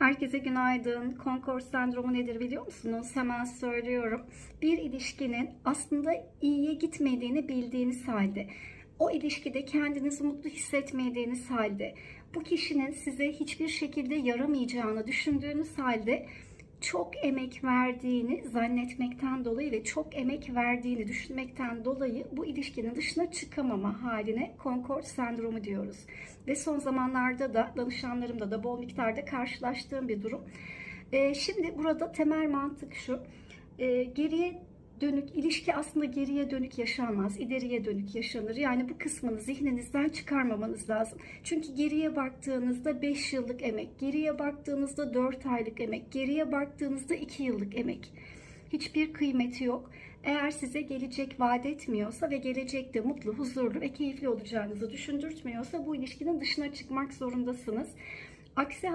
Herkese günaydın. Concord sendromu nedir biliyor musunuz? Hemen söylüyorum. Bir ilişkinin aslında iyiye gitmediğini bildiğiniz halde, o ilişkide kendinizi mutlu hissetmediğiniz halde, bu kişinin size hiçbir şekilde yaramayacağını düşündüğünüz halde çok emek verdiğini zannetmekten dolayı ve çok emek verdiğini düşünmekten dolayı bu ilişkinin dışına çıkamama haline Concord sendromu diyoruz. Ve son zamanlarda da danışanlarımda da bol miktarda karşılaştığım bir durum. Ee, şimdi burada temel mantık şu. Ee, geriye dönük ilişki aslında geriye dönük yaşanmaz, ileriye dönük yaşanır. Yani bu kısmını zihninizden çıkarmamanız lazım. Çünkü geriye baktığınızda 5 yıllık emek, geriye baktığınızda 4 aylık emek, geriye baktığınızda 2 yıllık emek. Hiçbir kıymeti yok. Eğer size gelecek vaat etmiyorsa ve gelecekte mutlu, huzurlu ve keyifli olacağınızı düşündürtmüyorsa bu ilişkinin dışına çıkmak zorundasınız. Aksi